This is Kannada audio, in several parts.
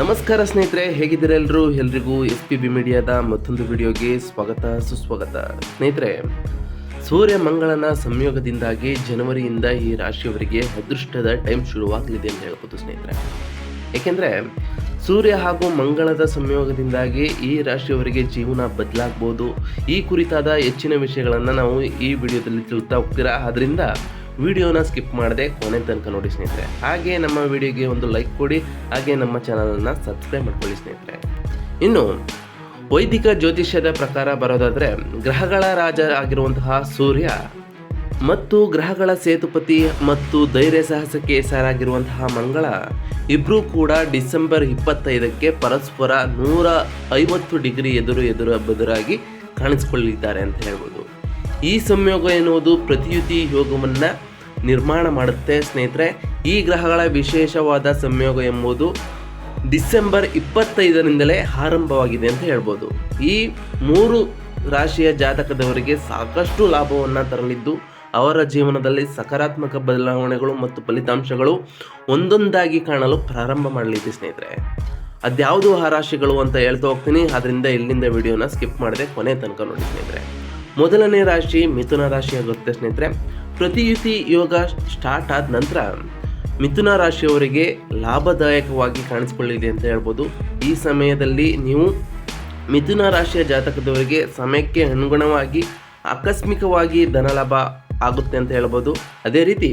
ನಮಸ್ಕಾರ ಸ್ನೇಹಿತರೆ ಹೇಗಿದ್ದೀರೆಲ್ಲರೂ ಎಲ್ರಿಗೂ ಎಸ್ ಪಿ ಬಿ ಮೀಡಿಯಾದ ಮತ್ತೊಂದು ವಿಡಿಯೋಗೆ ಸ್ವಾಗತ, ಸುಸ್ವಾಗತ. ಸ್ನೇಹಿತರೆ, ಸೂರ್ಯ ಮಂಗಳನ ಸಂಯೋಗದಿಂದಾಗಿ ಜನವರಿಯಿಂದ ಈ ರಾಶಿಯವರಿಗೆ ಅದೃಷ್ಟದ ಟೈಮ್ ಶುರುವಾಗಲಿದೆ ಅಂತ ಹೇಳ್ಬೋದು ಸ್ನೇಹಿತರೆ. ಏಕೆಂದರೆ, ಸೂರ್ಯ ಹಾಗೂ ಮಂಗಳದ ಸಂಯೋಗದಿಂದಾಗಿ ಈ ರಾಶಿಯವರಿಗೆ ಜೀವನ ಬದಲಾಗ್ಬೋದು. ಈ ಕುರಿತಾದ ಹೆಚ್ಚಿನ ವಿಷಯಗಳನ್ನು ನಾವು ಈ ವಿಡಿಯೋದಲ್ಲಿ ತಿಳ್ತಾ ಹೋಗ್ತೀರಾ? ಅದರಿಂದ ವಿಡಿಯೋನ ಸ್ಕಿಪ್ ಮಾಡದೆ ಕೊನೆ ತನಕ ನೋಡಿ ಸ್ನೇಹಿತರೆ. ಹಾಗೆ ನಮ್ಮ ವಿಡಿಯೋಗೆ ಒಂದು ಲೈಕ್ ಕೊಡಿ, ಹಾಗೆ ನಮ್ಮ ಚಾನಲನ್ನು ಸಬ್ಸ್ಕ್ರೈಬ್ ಮಾಡ್ಕೊಳ್ಳಿ ಸ್ನೇಹಿತರೆ. ಇನ್ನು, ವೈದಿಕ ಜ್ಯೋತಿಷ್ಯದ ಪ್ರಕಾರ ಬರೋದಾದರೆ, ಗ್ರಹಗಳ ರಾಜ ಆಗಿರುವಂತಹ ಸೂರ್ಯ ಮತ್ತು ಗ್ರಹಗಳ ಸೇತುಪತಿ ಮತ್ತು ಧೈರ್ಯ ಸಾಹಸಕ್ಕೆ ಹೆಸರಾಗಿರುವಂತಹ ಮಂಗಳ ಇಬ್ಬರೂ ಕೂಡ ಡಿಸೆಂಬರ್ ಇಪ್ಪತ್ತೈದಕ್ಕೆ ಪರಸ್ಪರ ನೂರ ಐವತ್ತು ಡಿಗ್ರಿ ಎದುರು ಎದುರು ಬದುರಾಗಿ ಕಾಣಿಸಿಕೊಳ್ಳಿದ್ದಾರೆ ಅಂತ ಹೇಳ್ಬೋದು. ಈ ಸಂಯೋಗ ಎನ್ನುವುದು ಪ್ರತಿಯುತಿ ಯೋಗವನ್ನು ನಿರ್ಮಾಣ ಮಾಡುತ್ತೆ ಸ್ನೇಹಿತರೆ. ಈ ಗ್ರಹಗಳ ವಿಶೇಷವಾದ ಸಂಯೋಗ ಎಂಬುದು ಡಿಸೆಂಬರ್ ಇಪ್ಪತ್ತೈದರಿಂದಲೇ ಆರಂಭವಾಗಿದೆ ಅಂತ ಹೇಳ್ಬೋದು. ಈ ಮೂರು ರಾಶಿಯ ಜಾತಕದವರಿಗೆ ಸಾಕಷ್ಟು ಲಾಭವನ್ನು ತರಲಿದ್ದು, ಅವರ ಜೀವನದಲ್ಲಿ ಸಕಾರಾತ್ಮಕ ಬದಲಾವಣೆಗಳು ಮತ್ತು ಫಲಿತಾಂಶಗಳು ಒಂದೊಂದಾಗಿ ಕಾಣಲು ಪ್ರಾರಂಭ ಮಾಡಲಿದೆ ಸ್ನೇಹಿತರೆ. ಅದ್ಯಾವುದು ಆ ರಾಶಿಗಳು ಅಂತ ಹೇಳ್ತಾ ಹೋಗ್ತೀನಿ. ಅದರಿಂದ ಇಲ್ಲಿಂದ ವಿಡಿಯೋನ ಸ್ಕಿಪ್ ಮಾಡಿದೆ ಕೊನೆ ತನಕ ನೋಡಿ ಸ್ನೇಹಿತರೆ. ಮೊದಲನೇ ರಾಶಿ ಮಿಥುನ ರಾಶಿ ಆಗುತ್ತೆ ಸ್ನೇಹಿತರೆ. ಪ್ರತಿಯುತಿ ಯೋಗ ಸ್ಟಾರ್ಟ್ ಆದ ನಂತರ ಮಿಥುನ ರಾಶಿಯವರಿಗೆ ಲಾಭದಾಯಕವಾಗಿ ಕಾಣಿಸಿಕೊಳ್ಳಿದೆ ಅಂತ ಹೇಳ್ಬೋದು. ಈ ಸಮಯದಲ್ಲಿ ನೀವು ಮಿಥುನ ರಾಶಿಯ ಜಾತಕದವರಿಗೆ ಸಮಯಕ್ಕೆ ಅನುಗುಣವಾಗಿ ಆಕಸ್ಮಿಕವಾಗಿ ಧನಲಾಭ ಆಗುತ್ತೆ ಅಂತ ಹೇಳ್ಬೋದು. ಅದೇ ರೀತಿ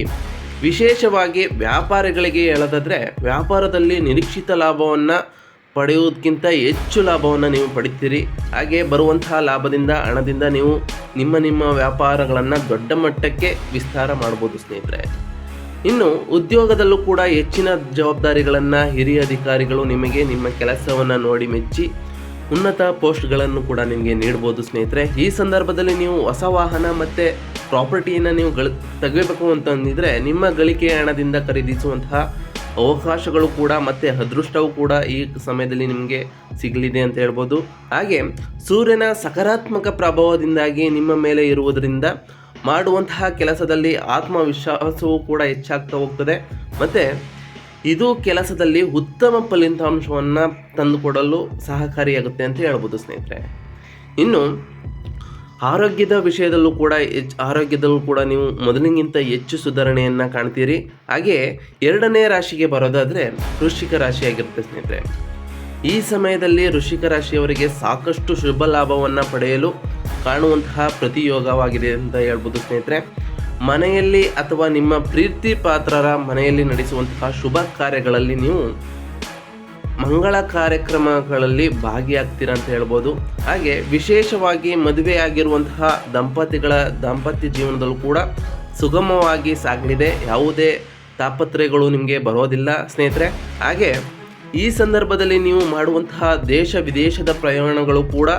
ವಿಶೇಷವಾಗಿ ವ್ಯಾಪಾರಿಗಳಿಗೆ ಹೇಳೋದಾದರೆ ವ್ಯಾಪಾರದಲ್ಲಿ ನಿರೀಕ್ಷಿತ ಲಾಭವನ್ನು ಪಡೆಯುವುದಕ್ಕಿಂತ ಹೆಚ್ಚು ಲಾಭವನ್ನು ನೀವು ಪಡಿತೀರಿ. ಹಾಗೆ ಬರುವಂತಹ ಲಾಭದಿಂದ, ಹಣದಿಂದ ನೀವು ನಿಮ್ಮ ನಿಮ್ಮ ವ್ಯಾಪಾರಗಳನ್ನು ದೊಡ್ಡ ಮಟ್ಟಕ್ಕೆ ವಿಸ್ತಾರ ಮಾಡ್ಬೋದು ಸ್ನೇಹಿತರೆ. ಇನ್ನು ಉದ್ಯೋಗದಲ್ಲೂ ಕೂಡ ಹೆಚ್ಚಿನ ಜವಾಬ್ದಾರಿಗಳನ್ನು ಹಿರಿಯ ಅಧಿಕಾರಿಗಳು ನಿಮಗೆ ನಿಮ್ಮ ಕೆಲಸವನ್ನು ನೋಡಿ ಮೆಚ್ಚಿ ಉನ್ನತ ಪೋಸ್ಟ್ಗಳನ್ನು ಕೂಡ ನಿಮಗೆ ನೀಡ್ಬೋದು ಸ್ನೇಹಿತರೆ. ಈ ಸಂದರ್ಭದಲ್ಲಿ ನೀವು ಹೊಸ ವಾಹನ ಮತ್ತು ಪ್ರಾಪರ್ಟಿಯನ್ನು ನೀವು ಗಳ ತೆಗಬೇಕು ಅಂತಂದಿದ್ರೆ ನಿಮ್ಮ ಗಳಿಕೆಯ ಹಣದಿಂದ ಖರೀದಿಸುವಂತಹ ಅವಕಾಶಗಳು ಕೂಡ ಮತ್ತು ಅದೃಷ್ಟವೂ ಕೂಡ ಈ ಸಮಯದಲ್ಲಿ ನಿಮಗೆ ಸಿಗಲಿದೆ ಅಂತ ಹೇಳ್ಬೋದು. ಹಾಗೆ ಸೂರ್ಯನ ಸಕಾರಾತ್ಮಕ ಪ್ರಭಾವದಿಂದಾಗಿ ನಿಮ್ಮ ಮೇಲೆ ಇರುವುದರಿಂದ ಮಾಡುವಂತಹ ಕೆಲಸದಲ್ಲಿ ಆತ್ಮವಿಶ್ವಾಸವೂ ಕೂಡ ಹೆಚ್ಚಾಗ್ತಾ ಹೋಗ್ತದೆ. ಮತ್ತು ಇದು ಕೆಲಸದಲ್ಲಿ ಉತ್ತಮ ಫಲಿತಾಂಶವನ್ನು ತಂದುಕೊಡಲು ಸಹಕಾರಿಯಾಗುತ್ತೆ ಅಂತ ಹೇಳ್ಬೋದು ಸ್ನೇಹಿತರೆ. ಇನ್ನು ಆರೋಗ್ಯದ ವಿಷಯದಲ್ಲೂ ಕೂಡ ಹೆಚ್ಚು ಆರೋಗ್ಯದಲ್ಲೂ ಕೂಡ ನೀವು ಮೊದಲಿಗಿಂತ ಹೆಚ್ಚು ಸುಧಾರಣೆಯನ್ನು ಕಾಣ್ತೀರಿ. ಹಾಗೆ ಎರಡನೇ ರಾಶಿಗೆ ಬರೋದಾದರೆ ವೃಶ್ಚಿಕ ರಾಶಿಯಾಗಿರುತ್ತೆ ಸ್ನೇಹಿತರೆ. ಈ ಸಮಯದಲ್ಲಿ ವೃಶ್ಚಿಕ ರಾಶಿಯವರಿಗೆ ಸಾಕಷ್ಟು ಶುಭ ಲಾಭವನ್ನು ಪಡೆಯಲು ಕಾಣುವಂತಹ ಪ್ರತಿಯೋಗವಾಗಿದೆ ಅಂತ ಹೇಳ್ಬೋದು ಸ್ನೇಹಿತರೆ. ಮನೆಯಲ್ಲಿ ಅಥವಾ ನಿಮ್ಮ ಪ್ರೀತಿ ಪಾತ್ರರ ಮನೆಯಲ್ಲಿ ನಡೆಸುವಂತಹ ಶುಭ ಕಾರ್ಯಗಳಲ್ಲಿ ನೀವು ಮಂಗಳ ಕಾರ್ಯಕ್ರಮಗಳಲ್ಲಿ ಭಾಗಿಯಾಗ್ತೀರಾ ಅಂತ ಹೇಳ್ಬೋದು. ಹಾಗೆ ವಿಶೇಷವಾಗಿ ಮದುವೆ ಆಗಿರುವಂತಹ ದಂಪತಿಗಳ ದಾಂಪತ್ಯ ಜೀವನದಲ್ಲೂ ಕೂಡ ಸುಗಮವಾಗಿ ಸಾಗಲಿದೆ. ಯಾವುದೇ ತಾಪತ್ರೆಗಳು ನಿಮಗೆ ಬರೋದಿಲ್ಲ ಸ್ನೇಹಿತರೆ. ಹಾಗೆ ಈ ಸಂದರ್ಭದಲ್ಲಿ ನೀವು ಮಾಡುವಂತಹ ದೇಶ ವಿದೇಶದ ಪ್ರಯಾಣಗಳು ಕೂಡ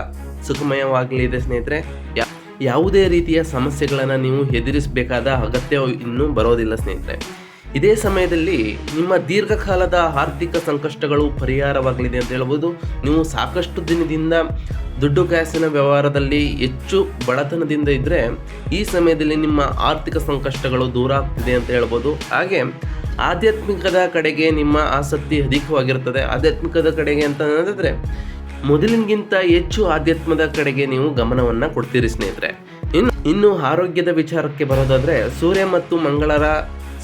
ಸುಖಮಯವಾಗಲಿದೆ ಸ್ನೇಹಿತರೆ. ಯಾವುದೇ ರೀತಿಯ ಸಮಸ್ಯೆಗಳನ್ನು ನೀವು ಎದುರಿಸಬೇಕಾದ ಅಗತ್ಯ ಇನ್ನೂ ಬರೋದಿಲ್ಲ ಸ್ನೇಹಿತರೆ. ಇದೇ ಸಮಯದಲ್ಲಿ ನಿಮ್ಮ ದೀರ್ಘಕಾಲದ ಆರ್ಥಿಕ ಸಂಕಷ್ಟಗಳು ಪರಿಹಾರವಾಗಲಿದೆ ಅಂತ ಹೇಳ್ಬೋದು. ನೀವು ಸಾಕಷ್ಟು ದಿನದಿಂದ ದುಡ್ಡು ಕಾಸಿನ ವ್ಯವಹಾರದಲ್ಲಿ ಹೆಚ್ಚು ಬಡತನದಿಂದ ಇದ್ದರೆ ಈ ಸಮಯದಲ್ಲಿ ನಿಮ್ಮ ಆರ್ಥಿಕ ಸಂಕಷ್ಟಗಳು ದೂರ ಆಗ್ತಿದೆ ಅಂತ ಹೇಳ್ಬೋದು. ಹಾಗೆ ಆಧ್ಯಾತ್ಮಿಕದ ಕಡೆಗೆ ನಿಮ್ಮ ಆಸಕ್ತಿ ಅಧಿಕವಾಗಿರುತ್ತದೆ. ಆಧ್ಯಾತ್ಮಿಕದ ಕಡೆಗೆ ಅಂತ ಅಂತಂದರೆ ಮೊದಲಿನಗಿಂತ ಹೆಚ್ಚು ಆಧ್ಯಾತ್ಮದ ಕಡೆಗೆ ನೀವು ಗಮನವನ್ನು ಕೊಡ್ತೀರಿ ಸ್ನೇಹಿತರೆ. ಇನ್ನು ಇನ್ನು ಆರೋಗ್ಯದ ವಿಚಾರಕ್ಕೆ ಬರೋದಾದರೆ ಸೂರ್ಯ ಮತ್ತು ಮಂಗಳರ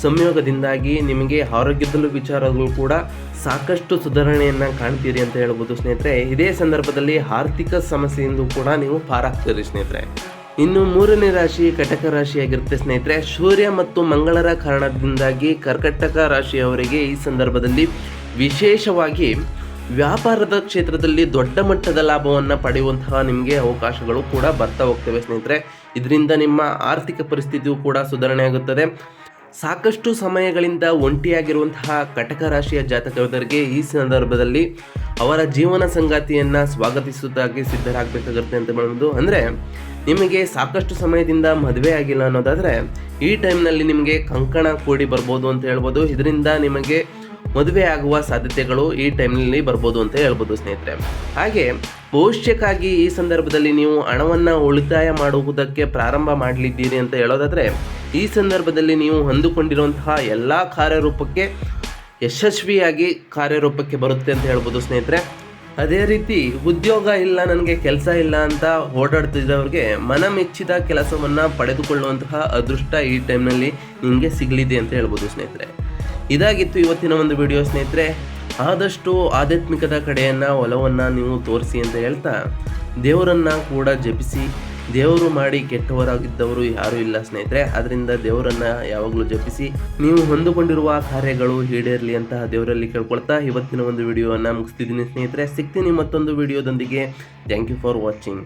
ಸಂಯೋಗದಿಂದಾಗಿ ನಿಮಗೆ ಆರೋಗ್ಯದಲ್ಲೂ ವಿಚಾರಗಳು ಕೂಡ ಸಾಕಷ್ಟು ಸುಧಾರಣೆಯನ್ನು ಕಾಣ್ತೀರಿ ಅಂತ ಹೇಳ್ಬೋದು ಸ್ನೇಹಿತರೆ. ಇದೇ ಸಂದರ್ಭದಲ್ಲಿ ಆರ್ಥಿಕ ಸಮಸ್ಯೆಯಿಂದ ಕೂಡ ನೀವು ಪಾರಾಗ್ತೀರಿ ಸ್ನೇಹಿತರೆ. ಇನ್ನು ಮೂರನೇ ರಾಶಿ ಕಟಕ ರಾಶಿಯಾಗಿರುತ್ತೆ ಸ್ನೇಹಿತರೆ. ಸೂರ್ಯ ಮತ್ತು ಮಂಗಳರ ಕಾರಣದಿಂದಾಗಿ ಕರ್ಕಟಕ ರಾಶಿಯವರಿಗೆ ಈ ಸಂದರ್ಭದಲ್ಲಿ ವಿಶೇಷವಾಗಿ ವ್ಯಾಪಾರದ ಕ್ಷೇತ್ರದಲ್ಲಿ ದೊಡ್ಡ ಮಟ್ಟದ ಲಾಭವನ್ನು ಪಡೆಯುವಂತಹ ನಿಮಗೆ ಅವಕಾಶಗಳು ಕೂಡ ಬರ್ತಾ ಹೋಗ್ತವೆ ಸ್ನೇಹಿತರೆ. ಇದರಿಂದ ನಿಮ್ಮ ಆರ್ಥಿಕ ಪರಿಸ್ಥಿತಿಯು ಕೂಡ ಸುಧಾರಣೆ ಆಗುತ್ತದೆ. ಸಾಕಷ್ಟು ಸಮಯಗಳಿಂದ ಒಂಟಿಯಾಗಿರುವಂತಹ ಕಟಕ ರಾಶಿಯ ಜಾತಕದವರಿಗೆ ಈ ಸಂದರ್ಭದಲ್ಲಿ ಅವರ ಜೀವನ ಸಂಗಾತಿಯನ್ನು ಸ್ವಾಗತಿಸುವುದಾಗಿ ಸಿದ್ಧರಾಗಬೇಕಾಗುತ್ತೆ ಅಂತ ಹೇಳ್ಬೋದು ಅಂದರೆ ನಿಮಗೆ ಸಾಕಷ್ಟು ಸಮಯದಿಂದ ಮದುವೆ ಆಗಿಲ್ಲ ಅನ್ನೋದಾದರೆ ಈ ಟೈಮ್ನಲ್ಲಿ ನಿಮಗೆ ಕಂಕಣ ಕೂಡಿ ಬರ್ಬೋದು ಅಂತ ಹೇಳ್ಬೋದು. ಇದರಿಂದ ನಿಮಗೆ ಮದುವೆ ಆಗುವ ಸಾಧ್ಯತೆಗಳು ಈ ಟೈಮ್ನಲ್ಲಿ ಬರ್ಬೋದು ಅಂತ ಹೇಳ್ಬೋದು ಸ್ನೇಹಿತರೆ. ಹಾಗೆ ಭವಿಷ್ಯಕ್ಕಾಗಿ ಈ ಸಂದರ್ಭದಲ್ಲಿ ನೀವು ಹಣವನ್ನು ಉಳಿತಾಯ ಮಾಡುವುದಕ್ಕೆ ಪ್ರಾರಂಭ ಮಾಡಲಿದ್ದೀರಿ ಅಂತ ಹೇಳೋದಾದರೆ ಈ ಸಂದರ್ಭದಲ್ಲಿ ನೀವು ಹೊಂದಿಕೊಂಡಿರುವಂತಹ ಎಲ್ಲ ಕಾರ್ಯರೂಪಕ್ಕೆ ಯಶಸ್ವಿಯಾಗಿ ಕಾರ್ಯರೂಪಕ್ಕೆ ಬರುತ್ತೆ ಅಂತ ಹೇಳ್ಬೋದು ಸ್ನೇಹಿತರೆ. ಅದೇ ರೀತಿ ಉದ್ಯೋಗ ಇಲ್ಲ, ನನಗೆ ಕೆಲಸ ಇಲ್ಲ ಅಂತ ಓಡಾಡ್ತಿದ್ದವ್ರಿಗೆ ಮನ ಮೆಚ್ಚಿದ ಕೆಲಸವನ್ನು ಪಡೆದುಕೊಳ್ಳುವಂತಹ ಅದೃಷ್ಟ ಈ ಟೈಮ್ನಲ್ಲಿ ನಿಮಗೆ ಸಿಗಲಿದೆ ಅಂತ ಹೇಳ್ಬೋದು ಸ್ನೇಹಿತರೆ. ಇದಾಗಿತ್ತು ಇವತ್ತಿನ ಒಂದು ವಿಡಿಯೋ ಸ್ನೇಹಿತರೆ. ಆದಷ್ಟು ಆಧ್ಯಾತ್ಮಿಕದ ಕಡೆಯನ್ನು, ಒಲವನ್ನು ನೀವು ತೋರಿಸಿ ಅಂತ ಹೇಳ್ತಾ ದೇವರನ್ನು ಕೂಡ ಜಪಿಸಿ ದೇವರು ಮಾಡಿ ಕೆಟ್ಟವರಾಗಿದ್ದವರು ಯಾರೂ ಇಲ್ಲ ಸ್ನೇಹಿತರೆ. ಅದರಿಂದ ದೇವರನ್ನ ಯಾವಾಗಲೂ ಜಪಿಸಿ, ನೀವು ಹೊಂದಿಕೊಂಡಿರುವ ಕಾರ್ಯಗಳು ಈಡೇರಲಿ ಅಂತ ದೇವರಲ್ಲಿ ಕೇಳ್ಕೊಳ್ತಾ ಇವತ್ತಿನ ಒಂದು ವಿಡಿಯೋವನ್ನು ಮುಗಿಸ್ತಿದ್ದೀನಿ ಸ್ನೇಹಿತರೆ. ಸಿಗ್ತೀನಿ ಮತ್ತೊಂದು ವಿಡಿಯೋದೊಂದಿಗೆ. Thank you for watching